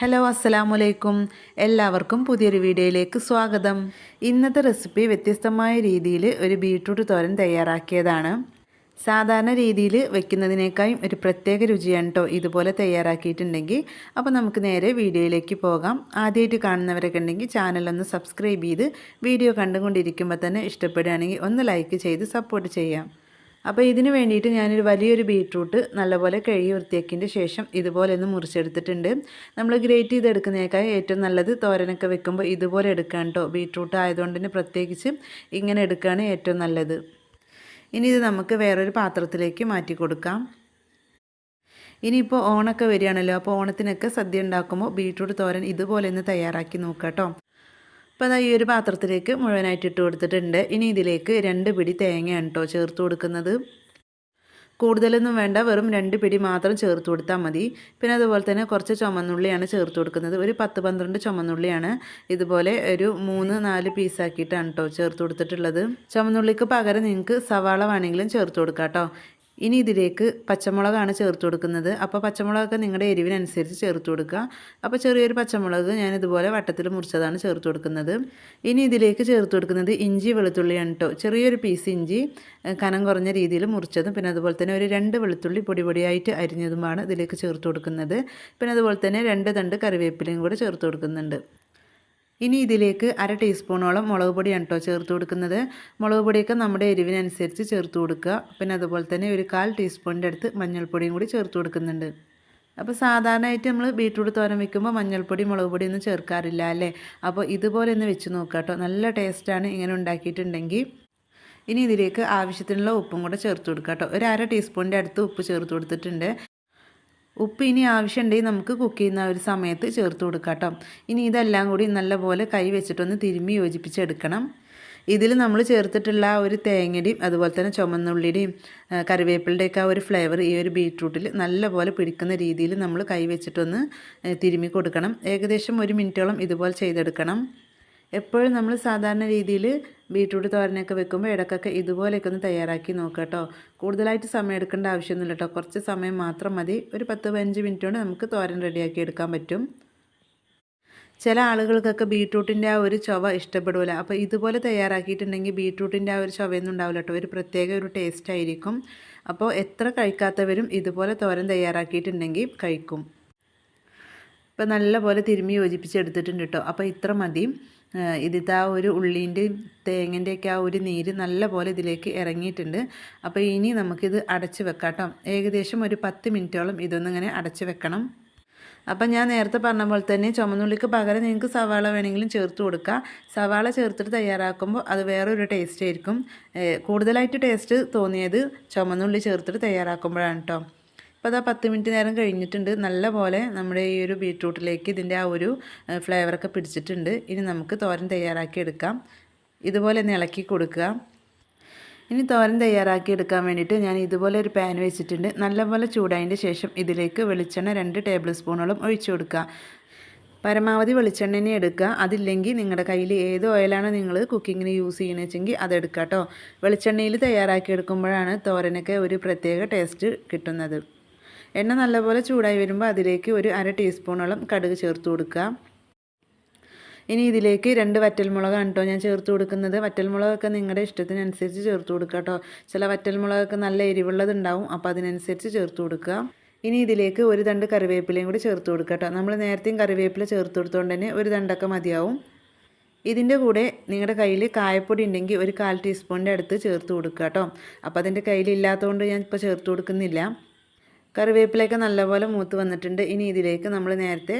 Hello അസ്സലാമു അലൈക്കും എല്ലാവർക്കും പുതിയൊരു വീഡിയോയിലേക്ക് സ്വാഗതം. ഇന്നത്തെ റെസിപ്പി വ്യത്യസ്തമായ രീതിയിൽ ഒരു ബീട്രൂട്ട് തോരൻ തയ്യാറാക്കിയതാണ്. സാധാരണ രീതിയിൽ വെക്കുന്നതിനേക്കാളും ഒരു പ്രത്യേക രുചിയാണ് കേട്ടോ ഇതുപോലെ തയ്യാറാക്കിയിട്ടുണ്ടെങ്കിൽ. അപ്പോൾ നമുക്ക് നേരെ വീഡിയോയിലേക്ക് പോകാം. ആദ്യമായിട്ട് കാണുന്നവരൊക്കെ ഉണ്ടെങ്കിൽ ചാനലൊന്ന് സബ്സ്ക്രൈബ് ചെയ്ത് വീഡിയോ കണ്ടുകൊണ്ടിരിക്കുമ്പോൾ തന്നെ ഇഷ്ടപ്പെടുകയാണെങ്കിൽ ഒന്ന് ലൈക്ക് ചെയ്ത് സപ്പോർട്ട് ചെയ്യാം. അപ്പോൾ ഇതിന് വേണ്ടിയിട്ട് ഞാനൊരു വലിയൊരു ബീട്രൂട്ട് നല്ലപോലെ കഴുകി വൃത്തിയാക്കിയതിന്റെ ശേഷം ഇതുപോലെ ഒന്ന് മുറിച്ചെടുത്തിട്ടുണ്ട്. നമ്മൾ ഗ്രേറ്റ് ചെയ്തെടുക്കുന്നതിനേക്കാൾ ഏറ്റവും നല്ലത് തോരനൊക്കെ വെക്കുമ്പോൾ ഇതുപോലെ എടുക്കാൻ കേട്ടോ. ബീട്രൂട്ട് ആയതുകൊണ്ട് തന്നെ പ്രത്യേകിച്ച് ഇങ്ങനെ എടുക്കുകയാണ് ഏറ്റവും നല്ലത്. ഇനി ഇത് നമുക്ക് വേറൊരു പാത്രത്തിലേക്ക് മാറ്റി കൊടുക്കാം. ഇനിയിപ്പോൾ ഓണൊക്കെ വരികയാണല്ലോ. അപ്പോൾ ഓണത്തിനൊക്കെ സദ്യ ഉണ്ടാക്കുമ്പോൾ ബീട്രൂട്ട് തോരൻ ഇതുപോലെ ഒന്ന് തയ്യാറാക്കി നോക്കാം കേട്ടോ. അപ്പോൾ അതാ ഈ ഒരു പാത്രത്തിലേക്ക് മുഴുവനായിട്ട് ഇട്ട് കൊടുത്തിട്ടുണ്ട്. ഇനി ഇതിലേക്ക് രണ്ട് പിടി തേങ്ങയാണ് കേട്ടോ ചേർത്ത് കൊടുക്കുന്നത്. കൂടുതലൊന്നും വേണ്ട വെറും രണ്ട് പിടി മാത്രം ചേർത്ത് കൊടുത്താൽ മതി. പിന്നെ അതുപോലെ തന്നെ കുറച്ച് ചുമന്നുള്ളിയാണ് ചേർത്ത് കൊടുക്കുന്നത്. ഒരു പത്ത് പന്ത്രണ്ട് ചുമന്നുള്ളിയാണ് ഇതുപോലെ ഒരു മൂന്ന് നാല് പീസാക്കിയിട്ടാണ് കേട്ടോ ചേർത്ത് കൊടുത്തിട്ടുള്ളത്. ചുമന്നുള്ളിക്ക് പകരം നിങ്ങൾക്ക് സവാള വേണമെങ്കിലും ചേർത്ത് കൊടുക്കാം കേട്ടോ ഇനി ഇതിലേക്ക് പച്ചമുളകാണ് ചേർത്ത് കൊടുക്കുന്നത്. അപ്പോൾ പച്ചമുളകൊക്കെ നിങ്ങളുടെ എരിവിനനുസരിച്ച് ചേർത്ത് കൊടുക്കുക. അപ്പോൾ ചെറിയൊരു പച്ചമുളക് ഞാൻ ഇതുപോലെ വട്ടത്തിൽ മുറിച്ചതാണ് ചേർത്ത് കൊടുക്കുന്നത്. ഇനി ഇതിലേക്ക് ചേർത്ത് കൊടുക്കുന്നത് ഇഞ്ചി വെളുത്തുള്ളിയാണ് കേട്ടോ ചെറിയൊരു പീസ് ഇഞ്ചി കനം കുറഞ്ഞ രീതിയിൽ മുറിച്ചതും പിന്നെ അതുപോലെ തന്നെ ഒരു രണ്ട് വെളുത്തുള്ളി പൊടി പൊടിയായിട്ട് അരിഞ്ഞതുമാണ് ഇതിലേക്ക് ചേർത്ത് കൊടുക്കുന്നത്. പിന്നെ അതുപോലെ തന്നെ രണ്ട് തണ്ട് കറിവേപ്പിലയും കൂടെ ചേർത്ത് കൊടുക്കുന്നുണ്ട്. ഇനി ഇതിലേക്ക് അര ടീസ്പൂണോളം മുളക് പൊടിയാണ് കേട്ടോ ചേർത്ത് കൊടുക്കുന്നത്. മുളക് പൊടിയൊക്കെ നമ്മുടെ എരിവിനനുസരിച്ച് ചേർത്ത് കൊടുക്കുക. പിന്നെ അതുപോലെ തന്നെ ഒരു കാൽ ടീസ്പൂണിന്റെ അടുത്ത് മഞ്ഞൾപ്പൊടിയും കൂടി ചേർത്ത് കൊടുക്കുന്നുണ്ട്. അപ്പോൾ സാധാരണയായിട്ട് നമ്മൾ ബീട്രൂട്ട് തോരൻ വെക്കുമ്പോൾ മഞ്ഞൾപ്പൊടി മുളക് പൊടി ഒന്നും ചേർക്കാറില്ല അല്ലേ? അപ്പോൾ ഇതുപോലെ ഒന്ന് വെച്ച് നോക്കുക കേട്ടോ നല്ല ടേസ്റ്റാണ് ഇങ്ങനെ ഉണ്ടാക്കിയിട്ടുണ്ടെങ്കിൽ. ഇനി ഇതിലേക്ക് ആവശ്യത്തിനുള്ള ഉപ്പും കൂടെ ചേർത്ത് കൊടുക്കുക കേട്ടോ ഒരു അര ടീസ്പൂണിന്റെ അടുത്ത് ഉപ്പ് ചേർത്ത് കൊടുത്തിട്ടുണ്ട്. ഉപ്പ് ഇനി ആവശ്യമുണ്ടെങ്കിൽ നമുക്ക് കുക്ക് ചെയ്യുന്ന ഒരു സമയത്ത് ചേർത്ത് കൊടുക്കാം കേട്ടോ. ഇനി ഇതെല്ലാം കൂടി നല്ലപോലെ കൈ വെച്ചിട്ടൊന്ന് തിരുമ്മി യോജിപ്പിച്ചെടുക്കണം. ഇതിൽ നമ്മൾ ചേർത്തിട്ടുള്ള ഒരു തേങ്ങയുടെയും അതുപോലെ തന്നെ ചുമന്നുള്ളിയുടെയും കറിവേപ്പിളുടെയൊക്കെ ആ ഒരു ഫ്ലേവർ ഈ ഒരു ബീട്രൂട്ടിൽ നല്ലപോലെ പിടിക്കുന്ന രീതിയിൽ നമ്മൾ കൈ വെച്ചിട്ടൊന്ന് തിരുമ്മി കൊടുക്കണം. ഏകദേശം ഒരു മിനിറ്റോളം ഇതുപോലെ ചെയ്തെടുക്കണം. എപ്പോഴും നമ്മൾ സാധാരണ രീതിയിൽ ബീട്രൂട്ട് തോരനൊക്കെ വെക്കുമ്പോൾ ഇടക്കൊക്കെ ഇതുപോലെയൊക്കെ ഒന്ന് തയ്യാറാക്കി നോക്കുക കേട്ടോ. കൂടുതലായിട്ട് സമയം എടുക്കേണ്ട ആവശ്യമൊന്നുമില്ല കേട്ടോ. കുറച്ച് സമയം മാത്രം മതി. ഒരു പത്ത് പതിനഞ്ച് മിനിറ്റ് കൊണ്ട് നമുക്ക് തോരൻ റെഡിയാക്കി എടുക്കാൻ പറ്റും. ചില ആളുകൾക്കൊക്കെ ബീട്രൂട്ടിന്റെ ആ ഒരു ചൊവ ഇഷ്ടപ്പെടില്ല അപ്പോൾ ഇതുപോലെ തയ്യാറാക്കിയിട്ടുണ്ടെങ്കിൽ ബീട്രൂട്ടിന്റെ ആ ഒരു ചൊവയൊന്നും ഉണ്ടാവില്ല കേട്ടോ. ഒരു പ്രത്യേക ഒരു ടേസ്റ്റ് ആയിരിക്കും. അപ്പോൾ എത്ര കഴിക്കാത്തവരും ഇതുപോലെ തോരൻ തയ്യാറാക്കിയിട്ടുണ്ടെങ്കിൽ കഴിക്കും. ഇപ്പോൾ നല്ലപോലെ തിരുമ്മി യോജിപ്പിച്ചെടുത്തിട്ടുണ്ട് കേട്ടോ. അപ്പോൾ ഇത്ര മതി. ഇതിത്തെ ആ ഒരു ഉള്ളീന്റെയും തേങ്ങന്റെയൊക്കെ ആ ഒരു നീര് നല്ല പോലെ ഇതിലേക്ക് ഇറങ്ങിയിട്ടുണ്ട്. അപ്പോൾ ഇനി നമുക്കിത് അടച്ച് വെക്കാം ഏകദേശം ഒരു പത്ത് മിനിറ്റോളം ഇതൊന്നിങ്ങനെ അടച്ച് വെക്കണം. അപ്പം ഞാൻ നേരത്തെ പറഞ്ഞ പോലെ തന്നെ ചുമന്നുള്ളിക്ക് പകരം നിങ്ങൾക്ക് സവാള വേണമെങ്കിലും ചേർത്ത് കൊടുക്കുക സവാള ചേർത്തിട്ട് തയ്യാറാക്കുമ്പോൾ അത് വേറൊരു ടേസ്റ്റ് ആയിരിക്കും. കൂടുതലായിട്ട് ടേസ്റ്റ് തോന്നിയത് ചുമന്നുള്ളി ചേർത്തിട്ട് തയ്യാറാക്കുമ്പോഴാണ് കേട്ടോ അപ്പോൾ അതാ പത്ത് മിനിറ്റ് നേരം കഴിഞ്ഞിട്ടുണ്ട്. നല്ല പോലെ നമ്മുടെ ഈ ഒരു ബീട്രൂട്ടിലേക്ക് ഇതിന്റെ ആ ഒരു ഫ്ലേവറൊക്കെ പിടിച്ചിട്ടുണ്ട്. ഇനി നമുക്ക് തോരൻ തയ്യാറാക്കി എടുക്കാം. ഇതുപോലെ ഒന്ന് ഇളക്കി കൊടുക്കുക. ഇനി തോരൻ തയ്യാറാക്കി എടുക്കാൻ വേണ്ടിയിട്ട് ഞാൻ ഇതുപോലെ ഒരു പാൻ വെച്ചിട്ടുണ്ട്. നല്ലപോലെ ചൂടായതിന്റെ ശേഷം ഇതിലേക്ക് വെളിച്ചെണ്ണ രണ്ട് ടേബിൾ സ്പൂണോളം ഒഴിച്ചു കൊടുക്കുക. പരമാവധി വെളിച്ചെണ്ണ എടുക്കുക. അതില്ലെങ്കിൽ നിങ്ങളുടെ കയ്യിൽ ഏത് ഓയിലാണ് നിങ്ങൾ കുക്കിങ്ങിന് യൂസ് ചെയ്യണമെന്ന് വെച്ചെങ്കിൽ അതെടുക്കുക കേട്ടോ. വെളിച്ചെണ്ണയിൽ തയ്യാറാക്കി എടുക്കുമ്പോഴാണ് തോരനൊക്കെ ഒരു പ്രത്യേക ടേസ്റ്റ് കിട്ടുന്നത്. എണ്ണ നല്ലപോലെ ചൂടായി വരുമ്പോൾ അതിലേക്ക് ഒരു അര ടീസ്പൂണോളം കടുക് ചേർത്ത് കൊടുക്കുക. ഇനി ഇതിലേക്ക് രണ്ട് വറ്റൽമുളകാണ് കേട്ടോ ഞാൻ ചേർത്ത് കൊടുക്കുന്നത്. വറ്റൽമുളകൊക്കെ നിങ്ങളുടെ ഇഷ്ടത്തിനനുസരിച്ച് ചേർത്ത് കൊടുക്കുക കേട്ടോ. ചില വറ്റൽമുളകൊക്കെ നല്ല എരിവുള്ളതുണ്ടാവും അപ്പോൾ അതിനനുസരിച്ച് ചേർത്ത് കൊടുക്കുക. ഇനി ഇതിലേക്ക് ഒരു തണ്ട് കറിവേപ്പിലയും കൂടി ചേർത്ത് കൊടുക്കുക കേട്ടോ. നമ്മൾ നേരത്തെയും കറിവേപ്പില ചേർത്ത് കൊടുത്തുകൊണ്ട് തന്നെ ഒരു തണ്ടൊക്കെ മതിയാവും. ഇതിന്റെ കൂടെ നിങ്ങളുടെ കയ്യിൽ കായപ്പൊടി ഉണ്ടെങ്കിൽ ഒരു കാൽ ടീസ്പൂണിന്റെ അടുത്ത് ചേർത്ത് കൊടുക്കുക കേട്ടോ. അപ്പോൾ അതിന്റെ കയ്യിലില്ലാത്തതുകൊണ്ട് ഞാൻ ഇപ്പോൾ ചേർത്ത് കൊടുക്കുന്നില്ല. കറിവേപ്പിലയൊക്കെ നല്ലപോലെ മൂത്ത് വന്നിട്ടുണ്ട്. ഇനി ഇതിലേക്ക് നമ്മൾ നേരത്തെ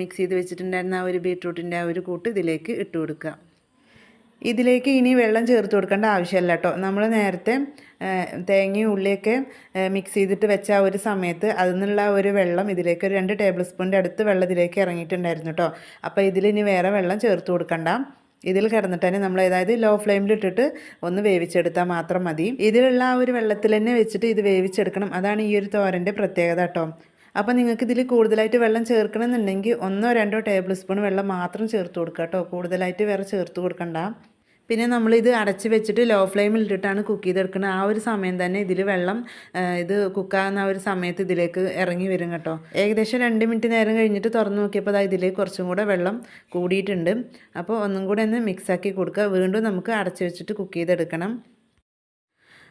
മിക്സ് ചെയ്ത് വെച്ചിട്ടുണ്ടായിരുന്ന ആ ഒരു ബീട്രൂട്ടിന്റെ ആ ഒരു കൂട്ട് ഇതിലേക്ക് ഇട്ട് കൊടുക്കുക. ഇതിലേക്ക് ഇനി വെള്ളം ചേർത്ത് കൊടുക്കേണ്ട ആവശ്യമില്ല കേട്ടോ. നമ്മൾ നേരത്തെ തേങ്ങയും ഉള്ളിയൊക്കെ മിക്സ് ചെയ്തിട്ട് വെച്ച ആ ഒരു സമയത്ത് അതിൽ നിന്നുള്ള ഒരു വെള്ളം ഇതിലേക്ക് ഒരു രണ്ട് ടേബിൾ സ്പൂണിന്റെ അടുത്ത് വെള്ളം ഇതിലേക്ക് ഇറങ്ങിയിട്ടുണ്ടായിരുന്നു കേട്ടോ. അപ്പോൾ ഇതിലിനി വേറെ വെള്ളം ചേർത്ത് കൊടുക്കണ്ട. ഇതിൽ കിടന്നിട്ട് തന്നെ നമ്മൾ അതായത് ലോ ഫ്ലെയിമിൽ ഇട്ടിട്ട് ഒന്ന് വേവിച്ചെടുത്താൽ മാത്രം മതി. ഇതിലുള്ള ആ ഒരു വെള്ളത്തിൽ തന്നെ വെച്ചിട്ട് ഇത് വേവിച്ചെടുക്കണം. അതാണ് ഈ ഒരു തോരന്റെ പ്രത്യേകത കേട്ടോ അപ്പോൾ നിങ്ങൾക്ക് ഇതിൽ കൂടുതലായിട്ട് വെള്ളം ചേർക്കണമെന്നുണ്ടെങ്കിൽ ഒന്നോ രണ്ടോ ടേബിൾ സ്പൂൺ വെള്ളം മാത്രം ചേർത്ത് കൊടുക്കുക കേട്ടോ കൂടുതലായിട്ട് വേറെ ചേർത്ത് കൊടുക്കണ്ട. പിന്നെ നമ്മളിത് അടച്ച് വെച്ചിട്ട് ലോ ഫ്ലെയിമിൽ ഇട്ടിട്ടാണ് കുക്ക് ചെയ്തെടുക്കുന്നത് ആ ഒരു സമയം തന്നെ ഇതിൽ വെള്ളം ഇത് കുക്കാകുന്ന ആ ഒരു സമയത്ത് ഇതിലേക്ക് ഇറങ്ങി വരും കേട്ടോ. ഏകദേശം രണ്ട് മിനിറ്റ് നേരം കഴിഞ്ഞിട്ട് തുറന്ന് നോക്കിയപ്പോൾ അതാ ഇതിലേക്ക് കുറച്ചും കൂടെ വെള്ളം കൂടിയിട്ടുണ്ട്. അപ്പോൾ ഒന്നും കൂടെ ഒന്ന് മിക്സാക്കി കൊടുക്കുക വീണ്ടും നമുക്ക് അടച്ച് വെച്ചിട്ട് കുക്ക് ചെയ്തെടുക്കണം.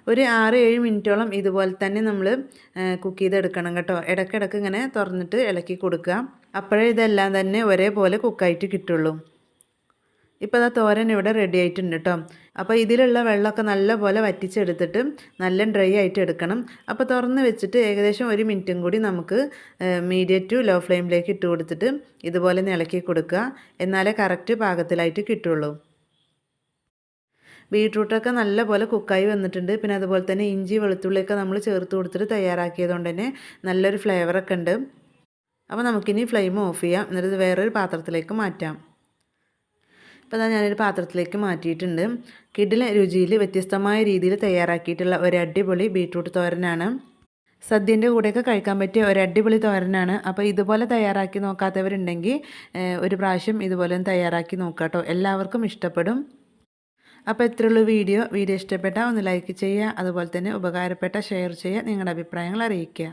ഒരു ആറ് ഏഴ് മിനിറ്റോളം ഇതുപോലെ തന്നെ നമ്മൾ കുക്ക് ചെയ്തെടുക്കണം കേട്ടോ. ഇടയ്ക്കിടയ്ക്ക് ഇങ്ങനെ തുറന്നിട്ട് ഇളക്കി കൊടുക്കുക അപ്പോഴേ ഇതെല്ലാം തന്നെ ഒരേപോലെ കുക്കായിട്ട് കിട്ടുള്ളൂ. ഇപ്പോൾ അതാ തോരൻ ഇവിടെ റെഡി ആയിട്ടുണ്ട് കേട്ടോ അപ്പോൾ ഇതിലുള്ള വെള്ളമൊക്കെ നല്ലപോലെ വറ്റിച്ചെടുത്തിട്ട് നല്ല ഡ്രൈ ആയിട്ട് എടുക്കണം. അപ്പോൾ തുറന്ന് വെച്ചിട്ട് ഏകദേശം ഒരു മിനിറ്റും കൂടി നമുക്ക് മീഡിയം ടു ലോ ഫ്ലെയിമിലേക്ക് ഇട്ട് കൊടുത്തിട്ട് ഇതുപോലെ ഇളക്കി കൊടുക്കുക. എന്നാലേ കറക്റ്റ് പാകത്തിലായിട്ട് കിട്ടുള്ളൂ. ബീട്രൂട്ടൊക്കെ നല്ലപോലെ കുക്കായി വന്നിട്ടുണ്ട്. പിന്നെ അതുപോലെ തന്നെ ഇഞ്ചി വെളുത്തുള്ളിയൊക്കെ നമ്മൾ ചേർത്ത് കൊടുത്തിട്ട് തയ്യാറാക്കിയതുകൊണ്ട് തന്നെ നല്ലൊരു ഫ്ലേവറൊക്കെ ഉണ്ട്. അപ്പോൾ നമുക്കിനി ഫ്ലെയിം ഓഫ് ചെയ്യാം. എന്നിട്ട് ഇത് വേറൊരു പാത്രത്തിലേക്ക് മാറ്റാം. ഇപ്പോൾ അതാ ഞാനൊരു പാത്രത്തിലേക്ക് മാറ്റിയിട്ടുണ്ട്. കിഡിലെ രുചിയിൽ വ്യത്യസ്തമായ രീതിയിൽ തയ്യാറാക്കിയിട്ടുള്ള ഒരു അടിപൊളി ബീട്രൂട്ട് തോരനാണ്. സദ്യന്റെ കൂടെയൊക്കെ കഴിക്കാൻ പറ്റിയ ഒരു അടിപൊളി തോരനാണ്. അപ്പോൾ ഇതുപോലെ തയ്യാറാക്കി നോക്കാത്തവരുണ്ടെങ്കിൽ ഒരു പ്രാവശ്യം ഇതുപോലെ തയ്യാറാക്കി നോക്കാം കേട്ടോ എല്ലാവർക്കും ഇഷ്ടപ്പെടും. അപ്പോൾ ഇത്രയുള്ള വീഡിയോ. വീഡിയോ ഇഷ്ടപ്പെട്ടാൽ ഒന്ന് ലൈക്ക് ചെയ്യുക അതുപോലെ തന്നെ ഉപകാരപ്പെട്ട ഷെയർ ചെയ്യുക നിങ്ങളുടെ അഭിപ്രായങ്ങൾ അറിയിക്കുക.